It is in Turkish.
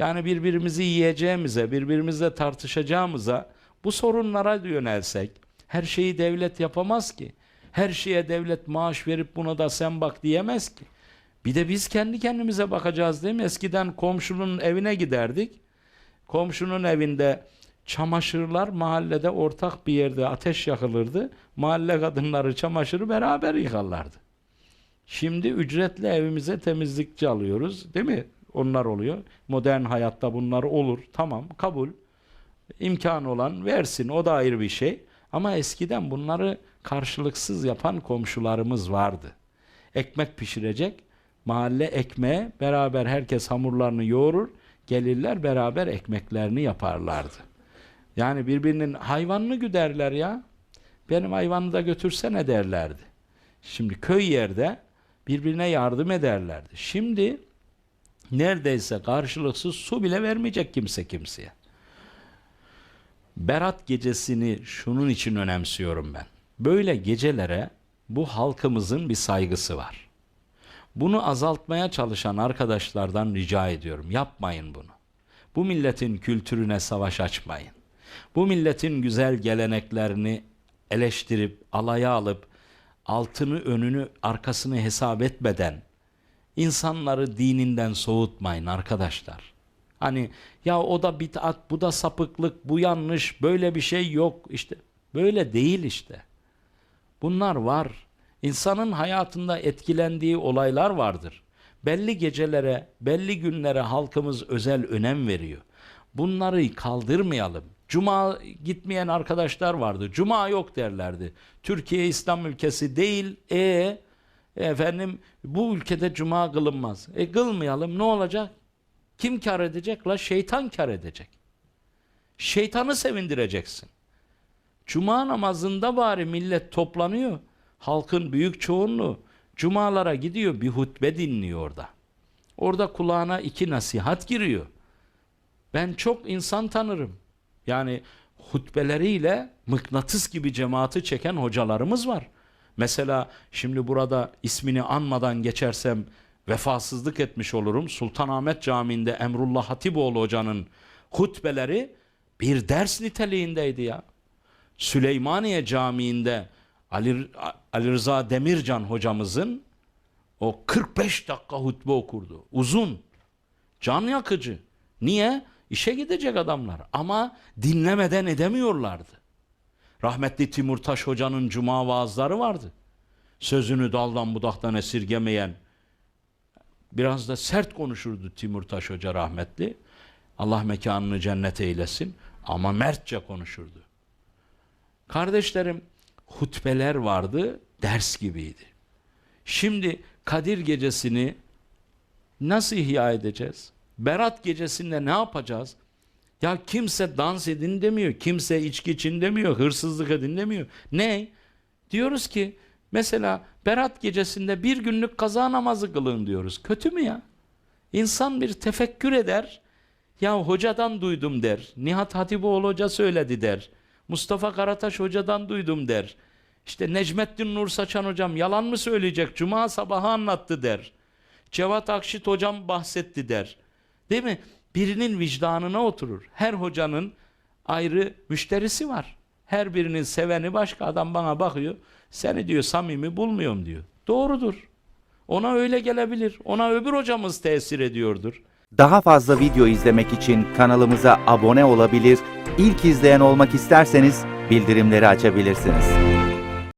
Yani birbirimizi yiyeceğimize, birbirimizle tartışacağımıza bu sorunlara yönelsek, her şeyi devlet yapamaz ki. Her şeye devlet maaş verip buna da sen bak diyemez ki. Bir de biz kendi kendimize bakacağız değil mi? Eskiden komşunun evine giderdik. Komşunun evinde çamaşırlar mahallede ortak bir yerde ateş yakılırdı. Mahalle kadınları çamaşırı beraber yıkarlardı. Şimdi ücretle evimize temizlikçi alıyoruz değil mi? Onlar oluyor. Modern hayatta bunlar olur. Tamam kabul. İmkan olan versin o da ayrı bir şey. Ama eskiden bunları karşılıksız yapan komşularımız vardı. Ekmek pişirecek. Mahalle ekmeğe beraber herkes hamurlarını yoğurur. Gelirler beraber ekmeklerini yaparlardı. Yani birbirinin hayvanını güderler ya. Benim hayvanı da götürsene derlerdi. Şimdi köy yerde birbirine yardım ederlerdi. Şimdi neredeyse karşılıksız su bile vermeyecek kimse kimseye. Berat gecesini şunun için önemsiyorum ben. Böyle gecelere bu halkımızın bir saygısı var. Bunu azaltmaya çalışan arkadaşlardan rica ediyorum. Yapmayın bunu. Bu milletin kültürüne savaş açmayın. Bu milletin güzel geleneklerini eleştirip, alaya alıp, altını, önünü, arkasını hesap etmeden insanları dininden soğutmayın arkadaşlar. Hani ya o da bid'at, bu da sapıklık, bu yanlış, böyle bir şey yok. İşte böyle değil işte. Bunlar var. İnsanın hayatında etkilendiği olaylar vardır. Belli gecelere, belli günlere halkımız özel önem veriyor. Bunları kaldırmayalım. Cuma gitmeyen arkadaşlar vardı. Cuma yok derlerdi. Türkiye İslam ülkesi değil. E efendim bu ülkede cuma kılınmaz. E kılmayalım ne olacak? Kim kar edecek? La şeytan kar edecek. Şeytanı sevindireceksin. Cuma namazında bari millet toplanıyor. Halkın büyük çoğunluğu cumalara gidiyor bir hutbe dinliyor orada. Orada kulağına iki nasihat giriyor. Ben çok insan tanırım. Yani hutbeleriyle mıknatıs gibi cemaati çeken hocalarımız var. Mesela şimdi burada ismini anmadan geçersem vefasızlık etmiş olurum. Sultanahmet Camii'nde Emrullah Hatipoğlu hocanın hutbeleri bir ders niteliğindeydi ya. Süleymaniye Camii'nde Ali, Ali Rıza Demircan hocamızın o 45 dakika hutbe okurdu. Uzun, can yakıcı. Niye? İşe gidecek adamlar ama dinlemeden edemiyorlardı. Rahmetli Timurtaş hocanın cuma vaazları vardı. Sözünü daldan budaktan esirgemeyen, biraz da sert konuşurdu Timurtaş hoca rahmetli. Allah mekanını cennet eylesin ama mertçe konuşurdu. Kardeşlerim hutbeler vardı, ders gibiydi. Şimdi Kadir gecesini nasıl ihya edeceğiz? Berat gecesinde ne yapacağız? Ya kimse dans edin demiyor, kimse içki için demiyor, hırsızlık edin demiyor. Ne? Diyoruz ki mesela Berat gecesinde bir günlük kaza namazı kılın diyoruz. Kötü mü ya? İnsan bir tefekkür eder. Ya hocadan duydum der. Nihat Hatipoğlu hoca söyledi der. Mustafa Karataş hocadan duydum der. İşte Necmettin Nur Saçan hocam yalan mı söyleyecek? Cuma sabahı anlattı der. Cevat Akşit hocam bahsetti der. Değil mi? Birinin vicdanına oturur. Her hocanın ayrı müşterisi var. Her birinin seveni başka adam bana bakıyor. Seni diyor samimi bulmuyorum diyor. Doğrudur. Ona öyle gelebilir. Ona öbür hocamız tesir ediyordur. Daha fazla video izlemek için kanalımıza abone olabilir, ilk izleyen olmak isterseniz bildirimleri açabilirsiniz.